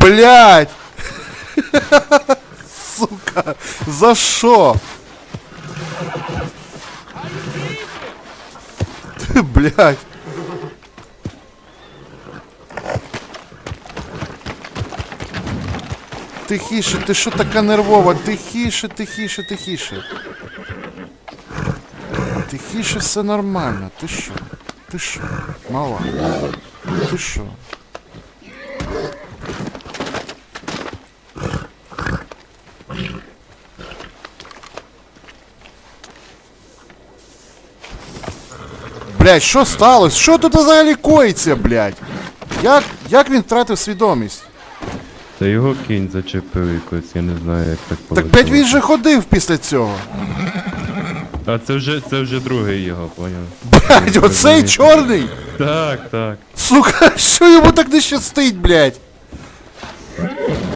Блять! Сука, за що? Ти, блядь. Тихіше, ти що така нервова? Тихіше, тихіше, тихіше. Тихіше, все нормально. Ти що? Ти що? Мала? Ти що? Блять, що сталося? Що тут взагалі коїться, блять? Як, як він втратив свідомість? Та його кінь зачепив якось, я не знаю, як так Так повезло. блять він же ходив після цього. А це вже це вже другий його, поняв. Блять, оцей чорний! Так, так. Сука, що йому так не щастить, блять?